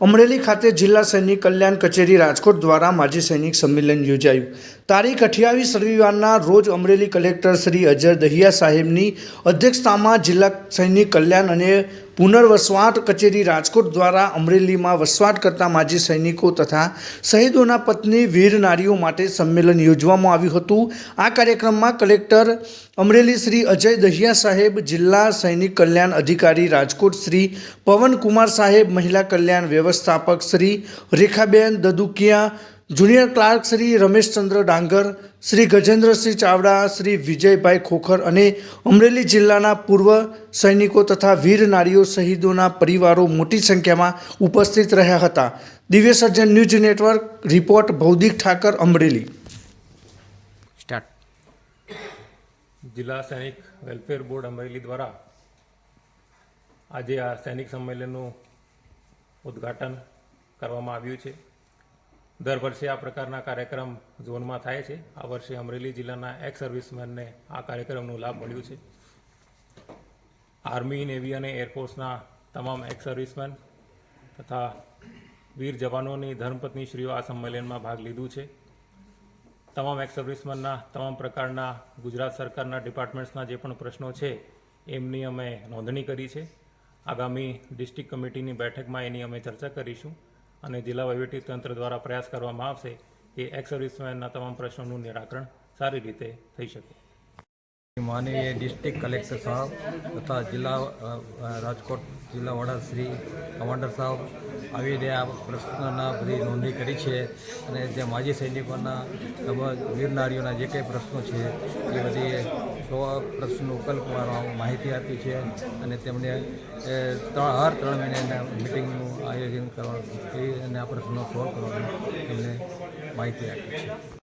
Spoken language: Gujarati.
અમરેલી ખાતે જિલ્લા સૈનિક કલ્યાણ કચેરી રાજકોટ દ્વારા માજી સૈનિક સંમેલન યોજાયું. તારીખ અઠ્યાવીસ રવિવારના રોજ અમરેલી કલેક્ટર શ્રી અજર દહિયા સાહેબની અધ્યક્ષતામાં જિલ્લા સૈનિક કલ્યાણ અને પુનર્વસવાટ કચેરી રાજકોટ દ્વારા અમરેલીમાં વસવાટ કરતા માજી સૈનિકો તથા શહીદોના પત્ની, વીર નારીઓ માટે સંમેલન યોજવામાં આવ્યું હતું. આ કાર્યક્રમમાં કલેક્ટર અમરેલી શ્રી અજય દહિયા સાહેબ, જિલ્લા સૈનિક કલ્યાણ અધિકારી રાજકોટ શ્રી પવનકુમાર સાહેબ, મહિલા કલ્યાણ વ્યવસ્થાપક શ્રી રેખાબેન દદુકિયા જુનિયર ક્લાર્ક શ્રી રમેશચંદ્ર ડાંગર શ્રી ગજેન્દ્રસિંહ ચાવડા શ્રી વિજયભાઈ ખોખર અને અમરેલી જિલ્લાના પૂર્વ સૈનિકો તથા વીર નારીઓ શહીદોના પરિવારો મોટી સંખ્યામાં ઉપસ્થિત રહ્યા હતા. Divya Sajjan news network report Bhaudik Thakar Amreli. Start. જિલ્લા સૈનિક વેલફેર બોર્ડ અમરેલી દ્વારા આજે આ સૈનિક સંમેલનનું ઉદ્ઘાટન કરવામાં આવ્યું છે. દર વર્ષે આ પ્રકારના કાર્યક્રમ ઝોનમાં થાય છે. આ વર્ષે અમરેલી જિલ્લાના એક્સ સર્વિસમેનને આ કાર્યક્રમનો લાભ મળ્યો છે. આર્મી નેવી અને એરફોર્સના તમામ એક્સ સર્વિસમેન તથા વીર જવાનોની ધર્મપત્ની શ્રીઓ આ સંમેલનમાં ભાગ લીધું છે. તમામ એક્સ સર્વિસમેનના તમામ પ્રકારના ગુજરાત સરકારના ડિપાર્ટમેન્ટ્સના જે પણ પ્રશ્નો છે, એમની અમે નોંધણી કરી છે. આગામી ડિસ્ટ્રિક્ટ કમિટીની બેઠકમાં એની અમે ચર્ચા કરીશું. અને જિલ્લા તંત્ર દ્વારા પ્રયાસ કરવામાં આવશે કે એક્સ સર્વિસમેનના તમામ પ્રશ્નોનું નિરાકરણ સારી રીતે થઈ શકે. માનનીય ડિસ્ટ્રિક્ટ કલેક્ટર સાહેબ તથા જિલ્લા રાજકોટ જિલ્લા વડા શ્રી કમાન્ડર સાહેબ આવીને આ પ્રશ્નના બધી નોંધણી કરી છે અને જે માજી સૈનિકોના તેમજ વીર નારીઓના જે કંઈ પ્રશ્નો છે એ બધી સો પ્રશ્નનો ઉકેલ માહિતી આપી છે અને તેમણે હર ત્રણ મહિને મિટિંગનું આયોજન કરવાનું અને આ પ્રશ્નો સોલ્વ કરવાનું તેમને માહિતી આપી છે.